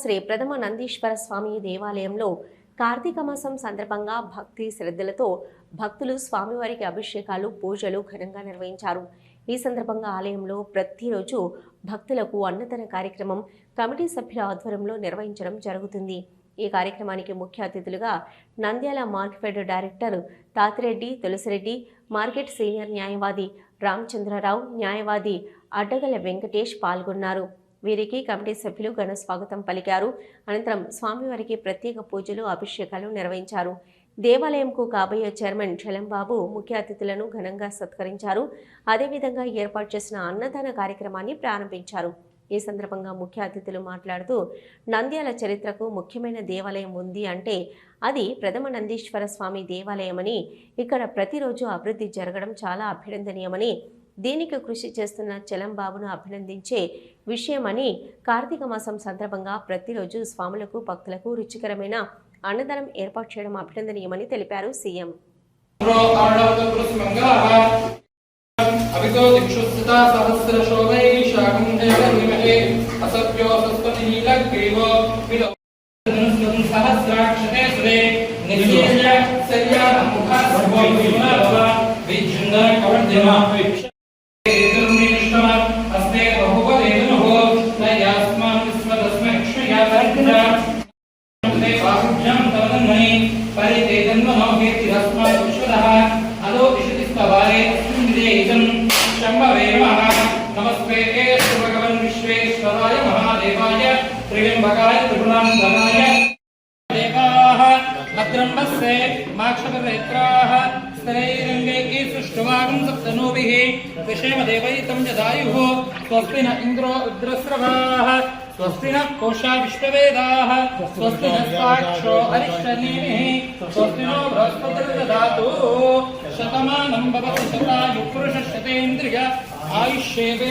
శ్రీ ప్రథమ నందీశ్వర స్వామి దేవాలయంలో కార్తీక మాసం సందర్భంగా భక్తి శ్రద్ధలతో భక్తులు స్వామివారికి అభిషేకాలు పూజలు ఘనంగా నిర్వహించారు. ఈ సందర్భంగా ఆలయంలో ప్రతిరోజు భక్తులకు అన్నదాన కార్యక్రమం కమిటీ సభ్యుల ఆధ్వర్యంలో నిర్వహించడం జరుగుతుంది. ఈ కార్యక్రమానికి ముఖ్య అతిథులుగా Nandyal market director Tatireddy Tulasireddy market senior న్యాయవాది రామచంద్రరావు న్యాయవాది అడ్డగల వెంకటేష్ పాల్గొన్నారు. వీరికి కమిటీ సభ్యులు ఘన స్వాగతం పలికారు. అనంతరం స్వామివారికి ప్రత్యేక పూజలు అభిషేకాలు నిర్వహించారు. దేవాలయంకు కాబోయే చైర్మన్ చలంబాబు ముఖ్య అతిథులను ఘనంగా సత్కరించారు. అదేవిధంగా ఏర్పాటు చేసిన అన్నదాన కార్యక్రమాన్ని ప్రారంభించారు. ఈ సందర్భంగా ముఖ్య అతిథులు మాట్లాడుతూ నంద్యాల చరిత్రకు ముఖ్యమైన దేవాలయం ఉంది అంటే అది ప్రథమ నందీశ్వర స్వామి దేవాలయమని ఇక్కడ ప్రతిరోజు అభివృద్ధి జరగడం చాలా అభినందనీయమని దీనికి కృషి చేస్తున్న చలంబాబును అభినందించే విషయమని కార్తీక మాసం సందర్భంగా ప్రతిరోజు స్వాములకు భక్తులకు రుచికరమైన అన్నదానం ఏర్పాటు చేయడం అభినందనీయమని తెలిపారు సీఎం. महादेवाय त्रिविम्बकाय त्रिपुरान्तकाय देवाः भद्रं वस्ते माक्षपरेत्राः स्तरैरङ्गैः सुष्ठुवागं सप्तनूभिः। विषेमदेवैतं यदायुः स्वस्ति न इन्द्रो रुद्रस्रवाः। स्वस्ति नः कोशा विश्ववेदाः स्वस्ति नस्ताक्षो अरिष्टनेमिः। स्वस्ति नो बृहस्पतिर्ददातु शतमानं भवति शतायुपुरुषशतेन्द्रिय आयुष्येवे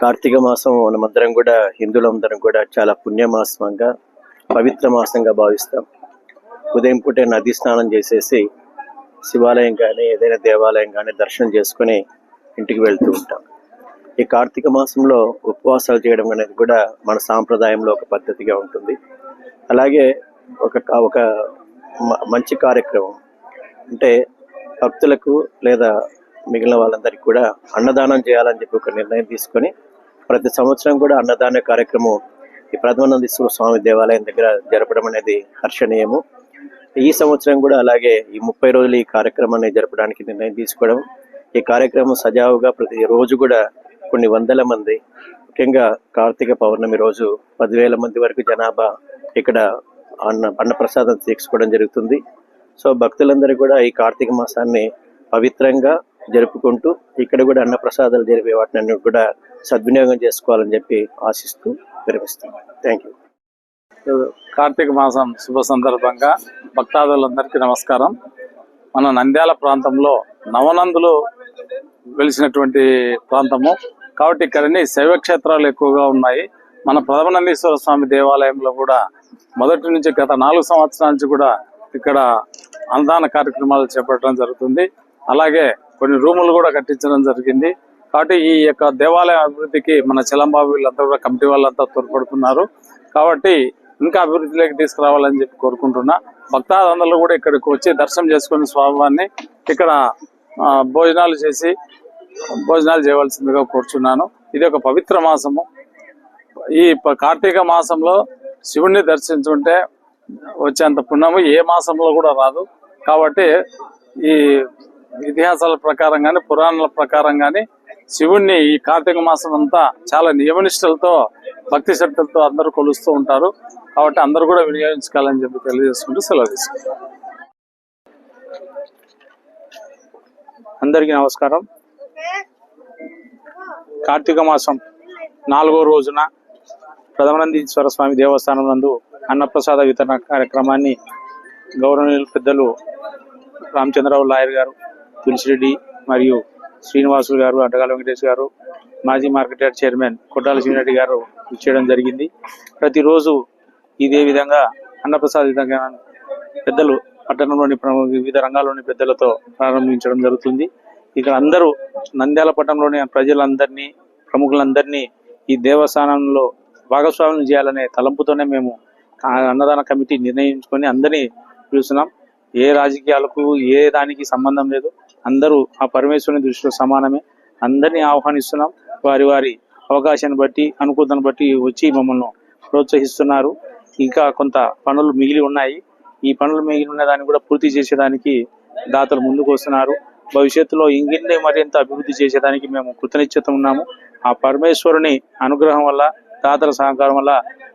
కార్తీక మాసం మనమందరం కూడా హిందువులందరం కూడా చాలా పుణ్యమాసంగా పవిత్ర మాసంగా భావిస్తాం. ఉదయం పూటే నది స్నానం చేసేసి శివాలయం కానీ ఏదైనా దేవాలయం కానీ దర్శనం చేసుకుని ఇంటికి వెళ్తూ ఉంటాం. ఈ కార్తీక మాసంలో ఉపవాసాలు చేయడం అనేది కూడా మన సాంప్రదాయంలో ఒక పద్ధతిగా ఉంటుంది. అలాగే ఒక ఒక మ- మంచి కార్యక్రమం. అంటే భక్తులకు లేదా మిగిలిన వాళ్ళందరికీ కూడా అన్నదానం చేయాలని చెప్పి ఒక నిర్ణయం తీసుకొని ప్రతి సంవత్సరం కూడా అన్నదాన కార్యక్రమం ఈ ప్రథమానందీశ్వర స్వామి దేవాలయం దగ్గర జరపడం అనేది హర్షణీయము. ఈ సంవత్సరం కూడా అలాగే ఈ ముప్పై రోజులు ఈ కార్యక్రమాన్ని జరపడానికి నిర్ణయం తీసుకోవడం. ఈ కార్యక్రమం సజావుగా ప్రతి రోజు కూడా కొన్ని వందల మంది ముఖ్యంగా కార్తీక పౌర్ణమి రోజు పదివేల మంది వరకు జనాభా ఇక్కడ అన్న అన్నప్రసాదం తీసుకోవడం జరుగుతుంది. సో భక్తులందరూ కూడా ఈ కార్తీక మాసాన్ని పవిత్రంగా జరుపుకుంటూ ఇక్కడ కూడా అన్నప్రసాదాలు జరిపే వాటిని కూడా సద్వినియోగం చేసుకోవాలని చెప్పి ఆశిస్తూ విరమిస్తాం థ్యాంక్ యూ కార్తీక మాసం శుభ సందర్భంగా భక్తాదులందరికీ నమస్కారం. మన నంద్యాల ప్రాంతంలో నవనందులు వెలిసినటువంటి ప్రాంతము. కాబట్టి ఇక్కడని శైవక్షేత్రాలు ఎక్కువగా ఉన్నాయి. మన ప్రథమనందీశ్వర స్వామి దేవాలయంలో కూడా మొదటి నుంచి గత నాలుగు సంవత్సరాల నుంచి కూడా ఇక్కడ అన్నదాన కార్యక్రమాలు చేపట్టడం జరుగుతుంది. అలాగే కొన్ని రూములు కూడా కట్టించడం జరిగింది. కాబట్టి ఈ యొక్క దేవాలయ అభివృద్ధికి మన చలంబాబు వీళ్ళంతా కూడా కమిటీ వాళ్ళంతా తోడ్పడుతున్నారు. కాబట్టి ఇంకా అభివృద్ధిలోకి తీసుకురావాలని చెప్పి కోరుకుంటున్నా. భక్తాదందరూ కూడా ఇక్కడికి వచ్చి దర్శనం చేసుకుని స్వామివారిని ఇక్కడ ఆ, భోజనాలు చేసి భోజనాలు చేయవలసిందిగా కోరుచున్నాను. ఇది ఒక పవిత్ర మాసము. ఈ ప- కార్తీక మాసంలో శివుణ్ణి దర్శించుకుంటే వచ్చేంత పుణ్యము ఏ మాసంలో కూడా రాదు. కాబట్టి ఈ ఇతిహాసాల ప్రకారం కానీ పురాణాల ప్రకారం కానీ శివుణ్ణి ఈ కార్తీక మాసం అంతా చాలా నియమనిష్టలతో భక్తి శ్రద్ధలతో అందరూ కొలుస్తూ ఉంటారు. కాబట్టి అందరూ కూడా వినియోగించుకోవాలని చెప్పి తెలియజేసుకుంటూ సెలవు తీసుకుంటాం అందరికీ నమస్కారం. కార్తీక మాసం నాలుగో రోజున ప్రథమానందీశ్వర స్వామి దేవస్థానం నందు అన్నప్రసాద వితరణ కార్యక్రమాన్ని గౌరవనీయులు పెద్దలు రామచంద్రరావు లాయర్ గారు తులసిరెడ్డి మరియు శ్రీనివాసులు గారు అడ్డగాల వెంకటేష్ గారు మాజీ మార్కెట్ చైర్మన్ కొట్టాల శ్రీరెడ్డి గారు ఇచ్చేయడం జరిగింది. ప్రతిరోజు ఇదే విధంగా అన్నప్రసాద్ విధంగా పెద్దలు పట్టణంలోని వివిధ రంగాల్లోని పెద్దలతో ప్రారంభించడం జరుగుతుంది. ఇక్కడ అందరూ నంద్యాల పట్టణంలోని ప్రజలందరినీ ప్రముఖులందరినీ ఈ దేవస్థానంలో భాగస్వామ్యం చేయాలనే తలంపుతోనే మేము ఆ అన్నదాన కమిటీ నిర్ణయించుకొని అందరినీ పిలుస్తున్నాం. ఏ రాజకీయాలకు ఏ దానికి సంబంధం లేదు. అందరూ ఆ పరమేశ్వరుని దృష్టిలో సమానమే. అందరినీ ఆహ్వానిస్తున్నాం. వారి వారి అవకాశాన్ని బట్టి అనుకూలతను బట్టి వచ్చి మమ్మల్ని ప్రోత్సహిస్తున్నారు. ఇంకా కొంత పనులు మిగిలి ఉన్నాయి. ఈ పనులు మిగిలి ఉన్న దాన్ని కూడా పూర్తి చేసేదానికి దాతలు ముందుకు వస్తున్నారు. భవిష్యత్తులో ఇంగిన్ని మరింత అభివృద్ధి చేసేదానికి మేము కృతనిశ్చితం ఉన్నాము. ఆ పరమేశ్వరుని అనుగ్రహం వల్ల దాతల సహకారం వల్ల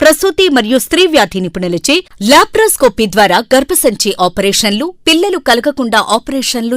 ప్రసూతి మరియు స్త్రీ వ్యాధి నిపుణులచే లాప్రోస్కోపీ ద్వారా గర్భసంచి ఆపరేషన్లు పిల్లలు కలగకుండా ఆపరేషన్లు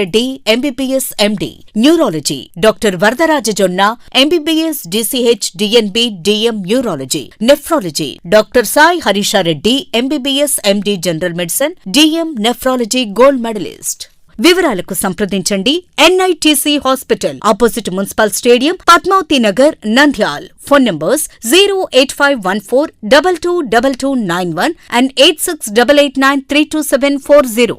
Reddy MBBS MD neurology. Doctor Varadaraja Jonna MBBS DCH DNB DM neurology. Nephrology. Doctor Sai Harishareddy MBBS MD general medicine DM nephrology gold medalist. వివరాలకు సంప్రదించండి. NITC hospital opposite municipal stadium Padmavathi Nagar Nandyal. Phone numbers zero eight five one four double two double two nine one and eight six double eight nine three two seven four zero.